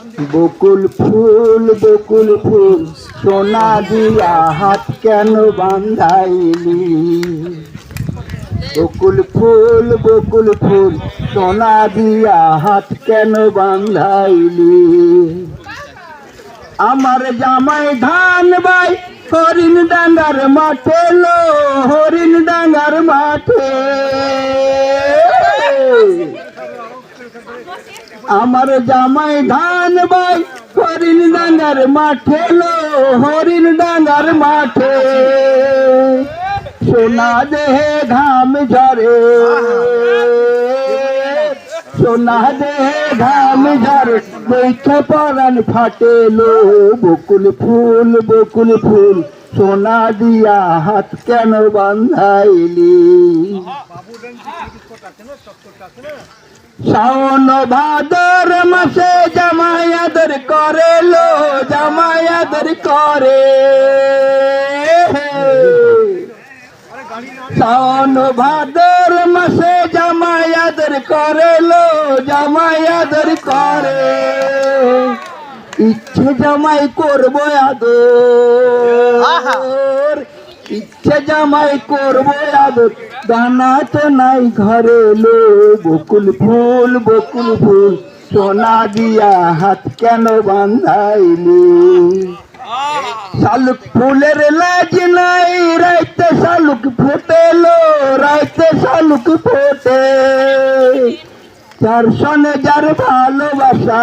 বকুল ফুল বকুল ফুল, সোনা দিয়া হাত কেন বান্ধাইলি? বকুল ফুল বকুল ফুল, সোনা দিয়া হাত কেন বান্ধাইলি? আমার জামাই ধান বাই, হরিণ ডাঙ্গার মাঠে লো, হরিণ ডাঙ্গার মাঠে। আমার জামাই ধান বাই, হরিণ ডাঙ্গার মাঠে লো, হরিণ ডাঙ্গার মাঠে। সোনা দেহে ঘাম ঝরে, সোনা দেহে ঘাম ঝরে, দেখে পরান ফাটে লো, বকুল ফুল বকুল ফুল। সোনা দিয়া হাত কেন বান্ধাইলি শাওন ভাদর মাসে জামায়াদের করে লো জামায়াদের করে। শাওন ভাদর মাসে জামায়াদের করে লো জামায়াদের করে। ইচ্ছে জামাই করব আদর। ইচ্ছে জামাই করব আদর। দানা তো নাই ঘরে লো বকুল ফুল বকুল ফুল। সোনা দিয়া হাত কেন বান্ধাইলি? শালুক ফুলের লাজ নাই রাইতে শালুক ফুটেলো রাইতে শালুক ফোটে। যার সনে যার ভালোবাসা